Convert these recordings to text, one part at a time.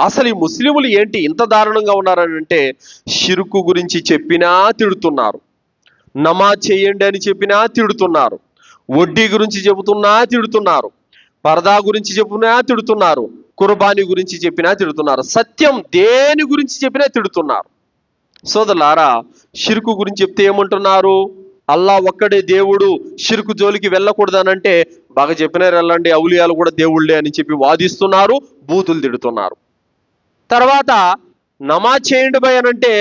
అసలు ఈ ముస్లిములు ఏంటి ఇంత దారుణంగా ఉన్నారని అంటే షిరుకు గురించి చెప్పినా తిడుతున్నారు. నమాజ్ చేయండి అని చెప్పినా తిడుతున్నారు. వడ్డీ గురించి చెబుతున్నా తిడుతున్నారు. పరదా గురించి చెప్పినా తిడుతున్నారు. కుర్బానీ గురించి చెప్పినా తిడుతున్నారు. సత్యం దేని గురించి చెప్పినా తిడుతున్నారు. సోదరులారా షిరుకు గురించి చెప్తే ఏమంటున్నారు? అల్లా ఒక్కడే దేవుడు షిరుకు జోలికి వెళ్ళకూడదనంటే బాగా చెప్పినారు వెళ్ళండి అవులియాలు కూడా దేవుళ్ళే అని చెప్పి వాదిస్తున్నారు బూతులు తిడుతున్నారు. తర్వాత నమాజ్ చేయండి భయ్ అని అంటే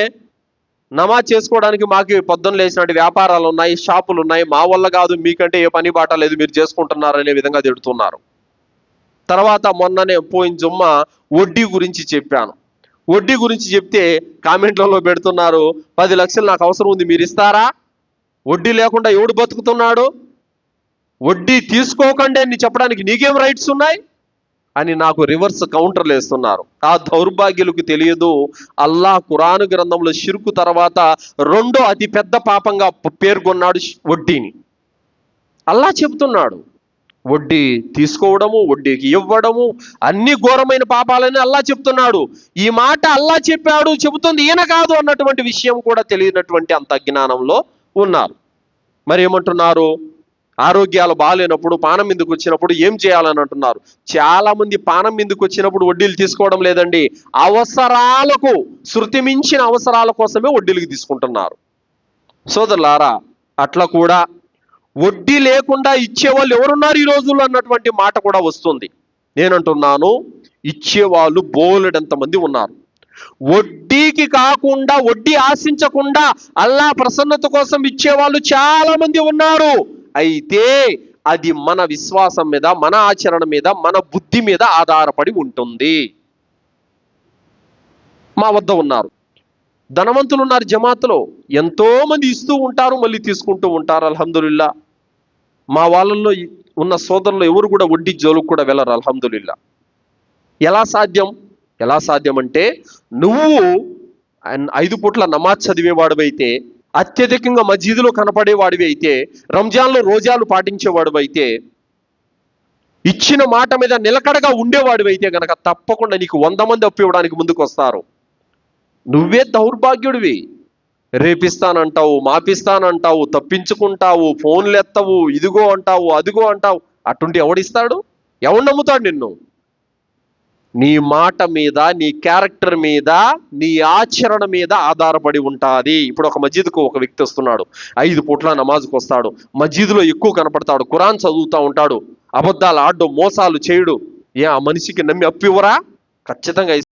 నమాజ్ చేసుకోవడానికి మాకు పొద్దున్న లేచినట్టు వ్యాపారాలు ఉన్నాయి షాపులు ఉన్నాయి. మా వల్ల కాదు మీకంటే ఏ పని బాట లేదు మీరు చేసుకుంటున్నారు అనే విధంగా తిడుతున్నారు. తర్వాత మొన్ననే పోయిన జుమ్మ వడ్డీ గురించి చెప్పాను. వడ్డీ గురించి చెప్తే కామెంట్లలో పెడుతున్నారు పది లక్షలు నాకు అవసరం ఉంది మీరు ఇస్తారా? వడ్డీ లేకుండా ఎవడు బతుకుతున్నాడు? వడ్డీ తీసుకోకండి అని చెప్పడానికి నీకేం రైట్స్ ఉన్నాయి? అని నాకు రివర్స్ కౌంటర్లు వేస్తున్నారు. ఆ దౌర్భాగ్యులకు తెలియదు అల్లా కురాను గ్రంథంలో షిరుకు తర్వాత రెండో అతి పెద్ద పాపంగా పేర్కొన్నాడు వడ్డీని. అల్లా చెబుతున్నాడు వడ్డీ తీసుకోవడము వడ్డీకి ఇవ్వడము అన్ని ఘోరమైన పాపాలని అల్లా చెప్తున్నాడు. ఈ మాట అల్లా చెప్పాడు చెబుతుంది ఈయన కాదు అన్నటువంటి విషయం కూడా తెలియనటువంటి అంత జ్ఞానంలో ఉన్నారు. మరి ఏమంటున్నారు? ఆరోగ్యాలు బాగాలేనప్పుడు పానం మీదకి వచ్చినప్పుడు ఏం చేయాలని అంటున్నారు? చాలా మంది పానం మీదకి వచ్చినప్పుడు వడ్డీలు తీసుకోవడం లేదండి. అవసరాలకు శృతి మించిన అవసరాల కోసమే వడ్డీలకు తీసుకుంటున్నారు. సోదరులారా అట్లా కూడా వడ్డీ లేకుండా ఇచ్చేవాళ్ళు ఎవరున్నారు ఈ రోజుల్లో అన్నటువంటి మాట కూడా వస్తుంది. నేనంటున్నాను ఇచ్చేవాళ్ళు బోలెడంత మంది ఉన్నారు. వడ్డీకి కాకుండా వడ్డీ ఆశించకుండా అల్లా ప్రసన్నత కోసం ఇచ్చేవాళ్ళు చాలా మంది ఉన్నారు. అయితే అది మన విశ్వాసం మీద మన ఆచరణ మీద మన బుద్ధి మీద ఆధారపడి ఉంటుంది. మా వద్ద ఉన్నారు. ధనవంతులు ఉన్నారు జమాత్లో. ఎంతో మంది ఇస్తూ ఉంటారు మళ్ళీ తీసుకుంటూ ఉంటారు అల్హమ్దులిల్లా. మా వాళ్ళల్లో ఉన్న సోదరులు ఎవరు కూడా వడ్డీ జోలుకు కూడా వెళ్ళరు అల్హమ్దులిల్లా. ఎలా సాధ్యం? ఎలా సాధ్యం అంటే నువ్వు ఐదు పూట్ల నమాజ్ చదివేవాడు అయితే అత్యధికంగా మసీదులో కనపడేవాడివి అయితే రంజాన్లో రోజాలు పాటించేవాడివైతే ఇచ్చిన మాట మీద నిలకడగా ఉండేవాడివైతే గనక తప్పకుండా నీకు వంద మంది అప్పు ఇవ్వడానికి ముందుకు వస్తారు నువ్వే దౌర్భాగ్యుడివి. రేపిస్తానంటావు మాపిస్తానంటావు తప్పించుకుంటావు ఫోన్లు ఎత్తవు ఇదిగో అంటావు అదిగో అంటావు అటువంటి ఎవడిస్తాడు? ఎవడు నమ్ముతాడు నిన్ను? నీ మాట మీద నీ క్యారెక్టర్ మీద నీ ఆచరణ మీద ఆధారపడి ఉంటుంది. ఇప్పుడు ఒక మస్జిద్కు ఒక వ్యక్తి వస్తున్నాడు. ఐదు పూట్ల నమాజ్కి వస్తాడు. మస్జిద్లో ఎక్కువ కనపడతాడు. ఖురాన్ చదువుతూ ఉంటాడు. అబద్ధాలు ఆడు మోసాలు చేయడు. ఏ ఆ మనిషికి నమ్మి అప్పివ్వరా? ఖచ్చితంగా